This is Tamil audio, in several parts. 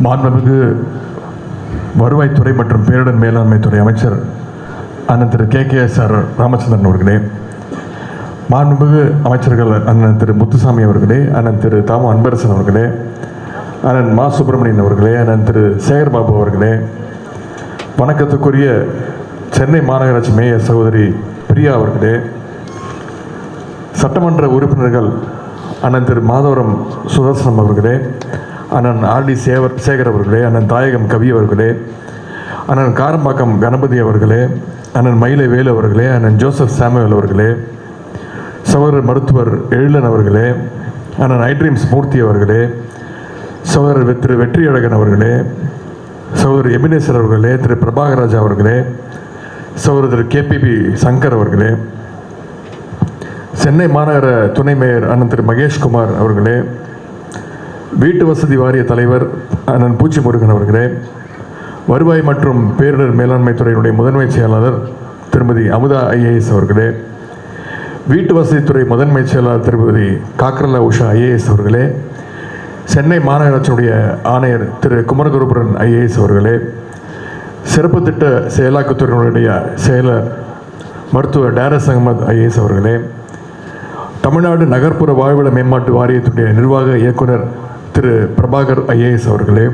மாண்புமிகு வருவாய்த்துறை மற்றும் பேரிடர் மேலாண்மை துறை அமைச்சர் அண்ணன் Thiru K K S R Ramachandran அவர்களே மாண்புமிகு அமைச்சர்கள் அண்ணன் திரு முத்துசாமி அவர்களே அண்ணன் திரு தாமு அன்பரசன் அவர்களே அண்ணன் மா சுப்பிரமணியன் அவர்களே அண்ணன் திரு சேகர்பாபு அவர்களே வணக்கத்துக்குரிய சென்னை மாநகராட்சி மேயர் சகோதரி பிரியா அவர்களே சட்டமன்ற உறுப்பினர்கள் அண்ணன் திரு மாதவரம் சுதர்சனம் அவர்களே அண்ணன் ஆர்டி சேவர் சேகர் அவர்களே அண்ணன் தாயகம் கவி அவர்களே அண்ணன் காரம்பாக்கம் கணபதி அவர்களே அண்ணன் மயிலை வேலு அவர்களே அண்ணன் ஜோசப் சாமுவேல் அவர்களே சகோதரர் மருத்துவர் எழிலன் அவர்களே அண்ணன் ஐட்ரீம்ஸ் மூர்த்தி அவர்களே சகோதரர் திரு வெற்றியழகன் அவர்களே சகோதரர் எமினேஸ்வர் அவர்களே திரு பிரபாகராஜா அவர்களே சகோதரர் திரு கேபிபி சங்கர் அவர்களே சென்னை மாநகர துணை மேயர் அண்ணன் திரு மகேஷ்குமார் அவர்களே வீட்டு வசதி வாரிய தலைவர் அண்ணன் பூச்சி முருகன் அவர்களே வருவாய் மற்றும் பேரிடர் மேலாண்மை துறையினுடைய முதன்மை செயலாளர் திருமதி அமுதா ஐஏஎஸ் அவர்களே வீட்டு வசதித்துறை முதன்மை செயலாளர் திருமதி காக்கரலா உஷா ஐஏஎஸ் அவர்களே சென்னை மாநகராட்சியுடைய ஆணையர் திரு குமரகுருபுரன் ஐஏஎஸ் அவர்களே சிறப்பு திட்ட செயலாக்கத்துறையினுடைய செயலர் மருத்துவர் டேரஸ் அகமது ஐஏஎஸ் அவர்களே தமிழ்நாடு நகர்ப்புற வாழ்விட மேம்பாட்டு வாரியத்துடைய நிர்வாக இயக்குனர் திரு பிரபாகர் ஐஏஎஸ் அவர்களே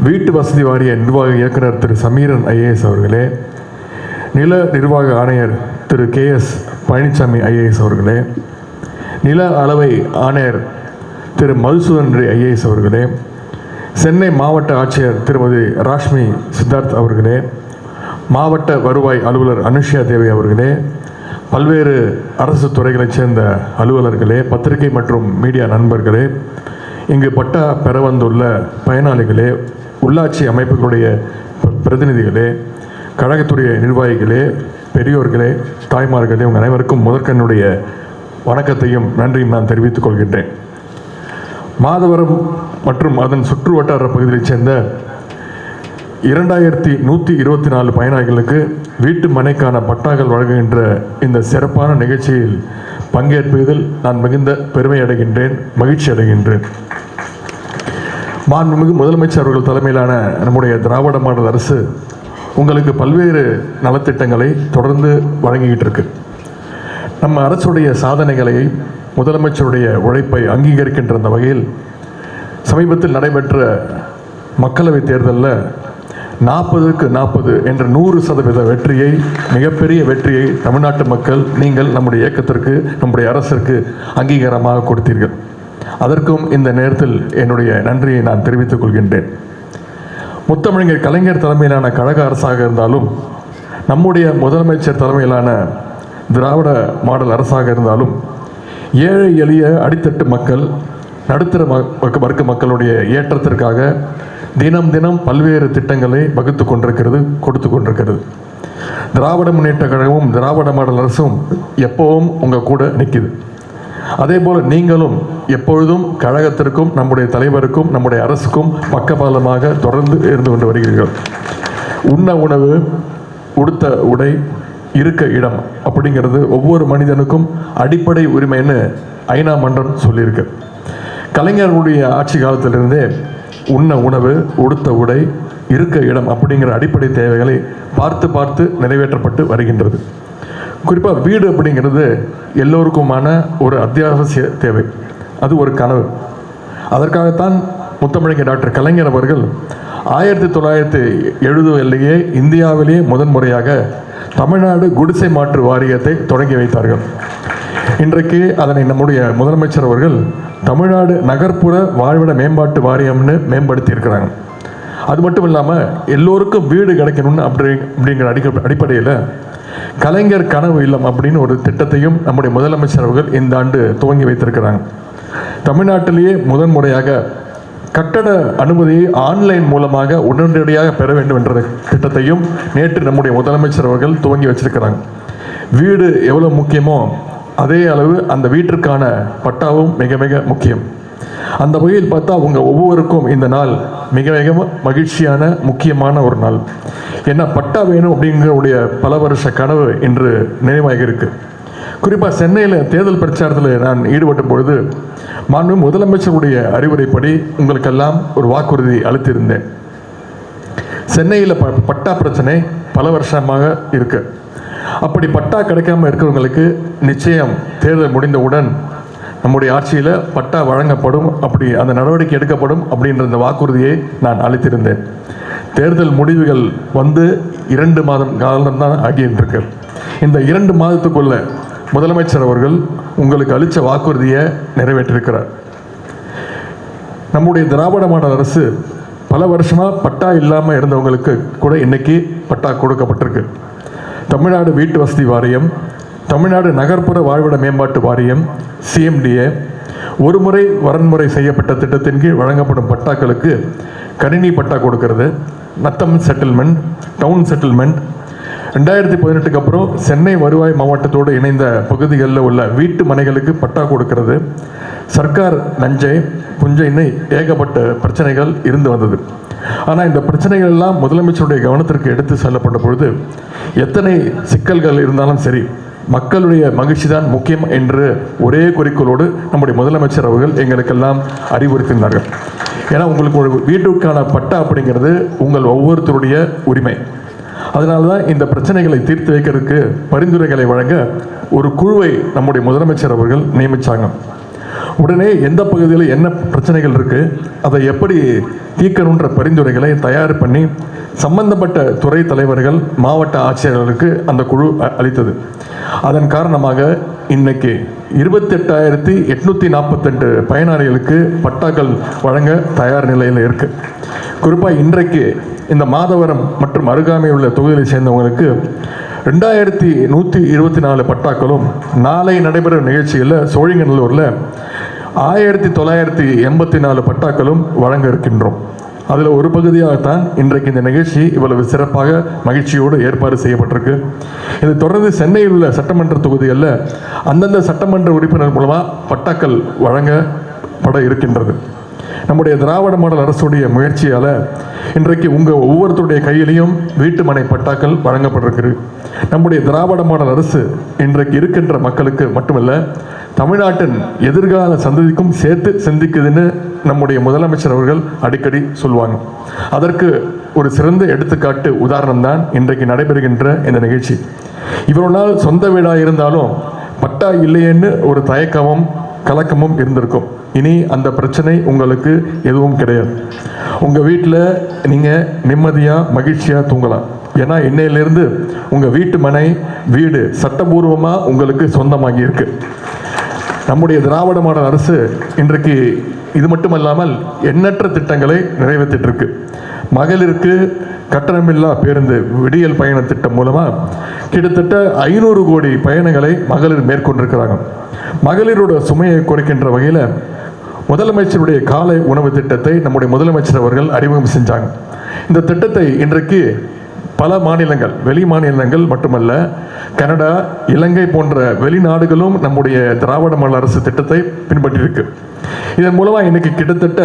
வீட்டு வசதி வாரிய நிர்வாக இயக்குனர் திரு சமீரன் ஐஏஎஸ் அவர்களே நில நிர்வாக ஆணையர் Thiru K S Palaniswami IAS அவர்களே நில அளவை ஆணையர் திரு மதுசூதன் ரே ஐஏஎஸ் அவர்களே சென்னை மாவட்ட ஆட்சியர் திருமதி ராஷ்மி சித்தார்த் அவர்களே மாவட்ட வருவாய் அலுவலர் அனுஷ்யா தேவி அவர்களே பல்வேறு அரசு துறைகளைச் சேர்ந்த அலுவலர்களே பத்திரிகை மற்றும் மீடியா நண்பர்களே இங்கு பட்டா பெற வந்துள்ள பயனாளிகளே உள்ளாட்சி அமைப்புகளுடைய பிரதிநிதிகளே கழகத்துடைய நிர்வாகிகளே பெரியோர்களே தாய்மார்களே உங்கள் அனைவருக்கும் முதற்கண்ணுடைய வணக்கத்தையும் நன்றியும் நான் தெரிவித்துக் கொள்கின்றேன். மாதவரம் மற்றும் அதன் சுற்று வட்டார பகுதியைச் சேர்ந்த இரண்டாயிரத்தி நூற்றி இருபத்தி நாலு பயனாளிகளுக்கு வீட்டு மனைக்கான பட்டாக்கள் வழங்குகின்ற இந்த சிறப்பான நிகழ்ச்சியில் பங்கேற்பதில் நான் மிகுந்த பெருமை அடைகின்றேன் மகிழ்ச்சி அடைகின்றேன். மாண்புமிகு முதலமைச்சர் அவர்கள் தலைமையிலான நம்முடைய திராவிட மாடல் அரசு உங்களுக்கு பல்வேறு நலத்திட்டங்களை தொடர்ந்து வழங்கிக்கிட்டு இருக்கு. நம்ம அரசுடைய சாதனைகளை முதலமைச்சருடைய உழைப்பை அங்கீகரிக்கின்ற அந்த வகையில் சமீபத்தில் நடைபெற்ற மக்களவைத் தேர்தலில் நாற்பதுக்கு நாற்பது என்ற நூறு சதவீத வெற்றியை மிகப்பெரிய வெற்றியை தமிழ்நாட்டு மக்கள் நீங்கள் நம்முடைய இயக்கத்திற்கு நம்முடைய அரசிற்கு அங்கீகாரமாக கொடுத்தீர்கள். அதற்கும் இந்த நேரத்தில் என்னுடைய நன்றியை நான் தெரிவித்துக் கொள்கின்றேன். முத்தமிழர் கலைஞர் தலைமையிலான கழக அரசாக இருந்தாலும் நம்முடைய முதலமைச்சர் தலைமையிலான திராவிட மாடல் அரசாக இருந்தாலும் ஏழை எளிய அடித்தட்டு மக்கள் நடுத்தர ம- வர்க்க- மக்களுடைய ஏற்றத்திற்காக தினம் தினம் பல்வேறு திட்டங்களை வகுத்து கொண்டிருக்கிறது கொடுத்து கொண்டிருக்கிறது. திராவிட முன்னேற்ற கழகமும் திராவிட மாடல் அரசும் எப்பவும் உங்கள் கூட நிற்கிது அதே போல் நீங்களும் எப்பொழுதும் கழகத்திற்கும் நம்முடைய தலைவருக்கும் நம்முடைய அரசுக்கும் பக்கபாலமாக தொடர்ந்து இருந்து கொண்டு வருகிறீர்கள். உண்ண உணவு உடுத்த உடை இருக்க இடம் அப்படிங்கிறது ஒவ்வொரு மனிதனுக்கும் அடிப்படை உரிமைன்னு ஐநா மன்றம் சொல்லியிருக்கு. கலைஞர்களுடைய ஆட்சி காலத்திலிருந்தே உண்ண உணவு உடுத்த உடை இருக்க இடம் அப்படிங்கிற அடிப்படை தேவைகளை பார்த்து பார்த்து நிறைவேற்றப்பட்டு வருகின்றது. குறிப்பாக வீடு அப்படிங்கிறது எல்லோருக்குமான ஒரு அத்தியாவசிய தேவை. அது ஒரு கனவு. அதற்காகத்தான் முத்தமிழக டாக்டர் கலைஞர் அவர்கள் ஆயிரத்தி தொள்ளாயிரத்தி எழுபதுலேயே இந்தியாவிலேயே முதன்முறையாக தமிழ்நாடு குடிசை மாற்று வாரியத்தை தொடங்கி வைத்தார்கள். இன்றைக்கு அதனை நம்முடைய முதலமைச்சர் அவர்கள் தமிழ்நாடு நகர்ப்புற வாழ்விட மேம்பாட்டு வாரியம்னு மேம்படுத்தி இருக்கிறாங்க. அது மட்டும் இல்லாமல் எல்லோருக்கும் வீடு கிடைக்கணும்னு அப்படி அப்படிங்கிற அடிக்க அடிப்படையில் கலைஞர் கனவு இல்லம் அப்படின்னு ஒரு திட்டத்தையும் நம்முடைய முதலமைச்சர் அவர்கள் இந்த ஆண்டு துவங்கி வைத்திருக்கிறாங்க. தமிழ்நாட்டிலேயே முதன்முறையாக கட்டட அனுமதியை ஆன்லைன் மூலமாக உடனடியாக பெற வேண்டும் என்ற திட்டத்தையும் நேற்று நம்முடைய முதலமைச்சர் அவர்கள் துவங்கி வச்சிருக்கிறாங்க. வீடு எவ்வளோ முக்கியமோ அதே அளவு அந்த வீட்டிற்கான பட்டாவும் மிக மிக முக்கியம். அந்த வகையில் பார்த்தா உங்கள் ஒவ்வொருக்கும் இந்த நாள் மிக மிக மகிழ்ச்சியான முக்கியமான ஒரு நாள். ஏன்னா பட்டா வேணும் அப்படிங்கிறவுடைய பல வருஷ கனவு இன்று நினைவாக இருக்கு. குறிப்பாக சென்னையில் தேர்தல் பிரச்சாரத்தில் நான் ஈடுபட்ட பொழுது மாண்பு முதலமைச்சருடைய அறிவுரைப்படி உங்களுக்கெல்லாம் ஒரு வாக்குறுதி அளித்திருந்தேன். சென்னையில் ப பட்டா பிரச்சனை பல வருஷமாக இருக்குது அப்படி பட்டா கிடைக்காம இருக்கிறவங்களுக்கு நிச்சயம் தேர்தல் முடிந்தவுடன் நம்முடைய ஆட்சியில் பட்டா வழங்கப்படும் அப்படி அந்த நடவடிக்கை எடுக்கப்படும் அப்படின்ற இந்த வாக்குறுதியை நான் அளித்திருந்தேன். தேர்தல் முடிவுகள் வந்து இரண்டு மாதம் காலம்தான் ஆகியிருக்கு இந்த இரண்டு மாதத்துக்குள்ள முதலமைச்சர் அவர்கள் உங்களுக்கு அளித்த வாக்குறுதியை நிறைவேற்றிருக்கிறார். நம்முடைய திராவிட மாடல் அரசு பல வருஷமாக பட்டா இல்லாமல் இருந்தவங்களுக்கு கூட இன்னைக்கு பட்டா கொடுக்கப்பட்டிருக்கு. தமிழ்நாடு வீட்டு வசதி வாரியம் தமிழ்நாடு நகர்ப்புற வாழ்விட மேம்பாட்டு வாரியம் சிஎம்டிஏ ஒருமுறை வரன்முறை செய்யப்பட்ட திட்டத்தின் கீழ் வழங்கப்படும் பட்டாக்களுக்கு கணினி பட்டா கொடுக்கறது. நத்தம் செட்டில்மெண்ட் டவுன் செட்டில்மெண்ட். ரெண்டாயிரத்தி பதினெட்டுக்கு அப்புறம் சென்னை வருவாய் மாவட்டத்தோடு இணைந்த பகுதிகளில் உள்ள வீட்டு மனைகளுக்கு பட்டா கொடுக்கிறது. சர்க்கார் நஞ்சை புஞ்சைன்னு ஏகப்பட்ட பிரச்சனைகள் இருந்து வந்தது. ஆனால் இந்த பிரச்சனைகள் எல்லாம் முதலமைச்சருடைய கவனத்திற்கு எடுத்து செல்லப்பட்ட பொழுது எத்தனை சிக்கல்கள் இருந்தாலும் சரி மக்களுடைய மகிழ்ச்சி தான் முக்கியம் என்று ஒரே குறிக்கோளோடு நம்முடைய முதலமைச்சர் அவர்கள் எங்களுக்கெல்லாம் அறிவுறுத்தினார்கள். ஏன்னா உங்களுக்கு ஒரு வீட்டுக்கான பட்டா அப்படிங்கிறது உங்கள் ஒவ்வொருத்தருடைய உரிமை. அதனால தான் இந்த பிரச்சனைகளை தீர்த்து வைக்கிறதுக்கு பரிந்துரைகளை வழங்க ஒரு குழுவை நம்முடைய முதலமைச்சர் அவர்கள் நியமிச்சாங்க. உடனே எந்த பகுதியில் என்ன பிரச்சனைகள் இருக்குது அதை எப்படி தீர்க்கணுன்ற பரிந்துரைகளை தயார் பண்ணி சம்பந்தப்பட்ட துறை தலைவர்கள் மாவட்ட ஆட்சியர்களுக்கு அந்த குழு அ- அளித்தது. அதன் காரணமாக இன்னைக்கு இருபத்தெட்டாயிரத்தி எட்நூத்தி நாற்பத்தெட்டு பயனாளிகளுக்கு பட்டாக்கள் வழங்க தயார் நிலையில் இருக்கு. குறிப்பாக இன்றைக்கு இந்த மாதவரம் மற்றும் அருகாமை உள்ள தொகுதியை சேர்ந்தவங்களுக்கு ரெண்டாயிரத்தி நூற்றி இருபத்தி நாலு பட்டாக்களும் நாளை நடைபெறும் நிகழ்ச்சியில் சோழிங்கநல்லூரில் ஆயிரத்தி தொள்ளாயிரத்தி எண்பத்தி நாலு பட்டாக்களும் வழங்க இருக்கின்றோம் அதில் ஒரு பகுதியாகத்தான் இன்றைக்கு இந்த நிகழ்ச்சி இவ்வளவு சிறப்பாக மகிழ்ச்சியோடு ஏற்பாடு செய்யப்பட்டிருக்கு. இது தொடர்ந்து சென்னையில் உள்ள சட்டமன்ற தொகுதிகளில் அந்தந்த சட்டமன்ற உறுப்பினர் மூலமாக பட்டாக்கள் வழங்கப்பட இருக்கின்றது. நம்முடைய திராவிட மாடல் அரசுடைய முயற்சியால் இன்றைக்கு உங்கள் ஒவ்வொருத்தருடைய கையிலையும் வீட்டு மனை பட்டாக்கள் வழங்கப்பட்டிருக்கு. நம்முடைய திராவிட மாடல் அரசு இன்றைக்கு இருக்கின்ற மக்களுக்கு மட்டுமல்ல தமிழ்நாட்டின் எதிர்கால சந்ததிக்கும் சேர்த்து சிந்திக்குதுன்னு நம்முடைய முதலமைச்சர் அவர்கள் அடிக்கடி சொல்லுவாங்க அதற்கு ஒரு சிறந்த எடுத்துக்காட்டு உதாரணம் தான் இன்றைக்கு நடைபெறுகின்ற இந்த நிகழ்ச்சி. இவ்வளவு நாள் சொந்த வீடாக இருந்தாலும் பட்டா இல்லையேன்னு ஒரு தயக்கமும் கலக்கமும் இருந்திருக்கும். இனி அந்த பிரச்சனை உங்களுக்கு எதுவும் கிடையாது. உங்கள் வீட்டில் நீங்கள் நிம்மதியாக மகிழ்ச்சியாக தூங்கலாம். ஏன்னா இன்னையிலிருந்து உங்கள் வீட்டு மனை வீடு சட்டபூர்வமாக உங்களுக்கு சொந்தமாகி இருக்குது நம்முடைய திராவிட மாடல் அரசு இன்றைக்கு இது மட்டுமல்லாமல் எண்ணற்ற திட்டங்களை நிறைவேற்றிட்டு மகளிருக்கு கட்டணமில்லா பேருந்து விடியல் பயண திட்டம் மூலமாக கிட்டத்தட்ட ஐநூறு கோடி பயணங்களை மகளிர் மேற்கொண்டிருக்கிறாங்க. மகளிரோட சுமையை குறைக்கின்ற வகையில் முதலமைச்சருடைய காலை உணவு திட்டத்தை நம்முடைய முதலமைச்சர் அவர்கள் அறிமுகம் செஞ்சாங்க. இந்த திட்டத்தை இன்றைக்கு பல மாநிலங்கள் வெளி மாநிலங்கள் மட்டுமல்ல கனடா இலங்கை போன்ற வெளிநாடுகளும் நம்முடைய திராவிட மாநில அரசு திட்டத்தை பின்பற்றியிருக்கு. இதன் மூலமாக இன்னைக்கு கிட்டத்தட்ட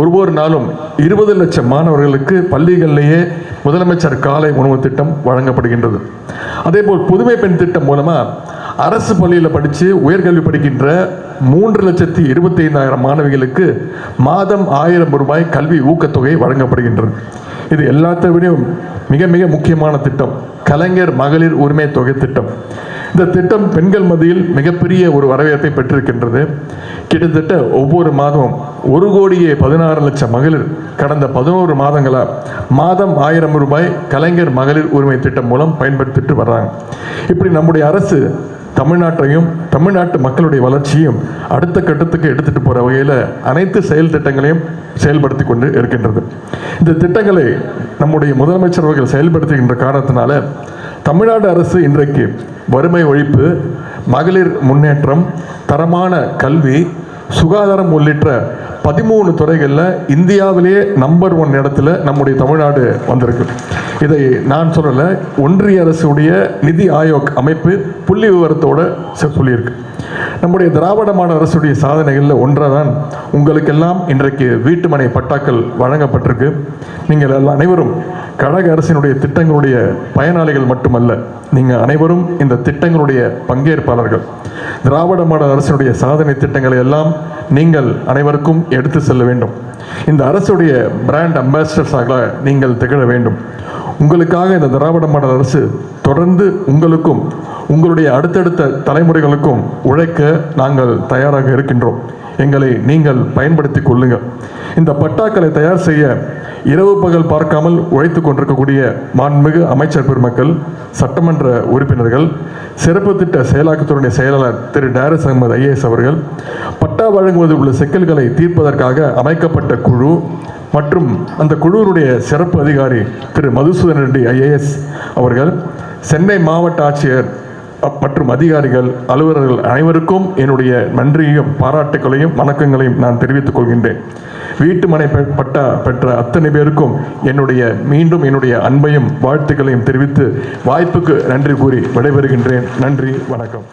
ஒவ்வொரு நாளும் இருபது லட்சம் மாணவர்களுக்கு பள்ளிகளிலேயே முதலமைச்சர் காலை உணவு திட்டம் வழங்கப்படுகின்றது. அதேபோல் புதுமை பெண் திட்டம் மூலமாக அரசு பள்ளியில் படித்து உயர்கல்வி படிக்கின்ற மூன்று லட்சத்தி இருபத்தி ஐந்தாயிரம் மாணவிகளுக்கு மாதம் ஆயிரம் ரூபாய் கல்வி ஊக்கத்தொகை வழங்கப்படுகின்றது. இது எல்லாத்தை விடையும் மிக மிக முக்கியமான திட்டம். கலைஞர் மகளிர் உரிமை தொகை திட்டம். இந்த திட்டம் பெண்கள் மத்தியில் மிகப்பெரிய ஒரு வரவேற்பை பெற்றிருக்கின்றது. கிட்டத்தட்ட ஒவ்வொரு மாதமும் ஒரு கோடியே பதினாறு லட்சம் மகளிர் கடந்த பதினோரு மாதங்களாக மாதம் ஆயிரம் ரூபாய் கலைஞர் மகளிர் உரிமை திட்டம் மூலம் பயன்படுத்திட்டு வர்றாங்க. இப்படி நம்முடைய அரசு தமிழ்நாட்டையும் தமிழ்நாட்டு மக்களுடைய வளர்ச்சியும் அடுத்த கட்டத்துக்கு எடுத்துட்டு போற வகையில் அனைத்து செயல் திட்டங்களையும் செயல்படுத்தி கொண்டு இருக்கின்றது. இந்த திட்டங்களை நம்முடைய முதலமைச்சர் அவர்கள் செயல்படுத்துகின்ற காரணத்தினால தமிழ்நாடு அரசு இன்றைக்கு வறுமை ஒழிப்பு மகளிர் முன்னேற்றம் தரமான கல்வி சுகாதாரம் உள்ளிட்ட பதிமூணு துறைகளில் இந்தியாவிலேயே நம்பர் ஒன் இடத்துல நம்முடைய தமிழ்நாடு வந்திருக்கு. இதை நான் சொல்லலை ஒன்றிய அரசுடைய நிதி ஆயோக் அமைப்பு புள்ளி விவரத்தோடு சொல்லியிருக்கு. நம்முடைய திராவிட மாடல் அரசுடைய சாதனைகளில் ஒன்றாதான் உங்களுக்கெல்லாம் இன்றைக்கு வீட்டுமனை பட்டாக்கள் வழங்கப்பட்டிருக்கு. நீங்கள் எல்லாம் அனைவரும் கழக அரசினுடைய திட்டங்களுடைய பயனாளிகள் மட்டுமல்ல நீங்கள் அனைவரும் இந்த திட்டங்களுடைய பங்கேற்பாளர்கள். திராவிட மாடல் அரசினுடைய சாதனை திட்டங்களை எல்லாம் நீங்கள் அனைவருக்கும் எடுத்து செல்ல வேண்டும். இந்த அரசுடைய பிராண்ட் அம்பாசிடர்ஸாக நீங்கள் திகழ வேண்டும். உங்களுக்காக இந்த திராவிட மாடல் அரசு தொடர்ந்து உங்களுக்கும் உங்களுடைய அடுத்தடுத்த தலைமுறைகளுக்கும் உழைக்க நாங்கள் தயாராக இருக்கின்றோம். எங்களை நீங்கள் பயன்படுத்திக் கொள்ளுங்கள் இந்த பட்டாக்களை தயார் செய்ய இரவு பகல் பார்க்காமல் உழைத்து கொண்டிருக்கக்கூடிய மாண்புமிகு அமைச்சர் பெருமக்கள் சட்டமன்ற உறுப்பினர்கள் சிறப்பு திட்ட செயலாக்கத்துறையுடைய செயலாளர் திரு டேரஸ் அகமது ஐஏஎஸ் அவர்கள் பட்டா வழங்குவதில் உள்ள சிக்கல்களை தீர்ப்பதற்காக அமைக்கப்பட்ட குழு மற்றும் அந்த குழுவினுடைய சிறப்பு அதிகாரி திரு மதுசூதன் ரெட்டி ஐஏஎஸ் அவர்கள் சென்னை மாவட்ட ஆட்சியர் மற்றும் அதிகாரிகள் அலுவலர்கள் அனைவருக்கும் என்னுடைய நன்றியையும் பாராட்டுகளையும் வணக்கங்களையும் நான் தெரிவித்துக் கொள்கின்றேன். வீட்டு மனை பட்டா பெற்ற அத்தனை பேருக்கும் என்னுடைய மீண்டும் என்னுடைய அன்பையும் வாழ்த்துக்களையும் தெரிவித்து வாய்ப்புக்கு நன்றி கூறி விடைபெறுகின்றேன். நன்றி வணக்கம்.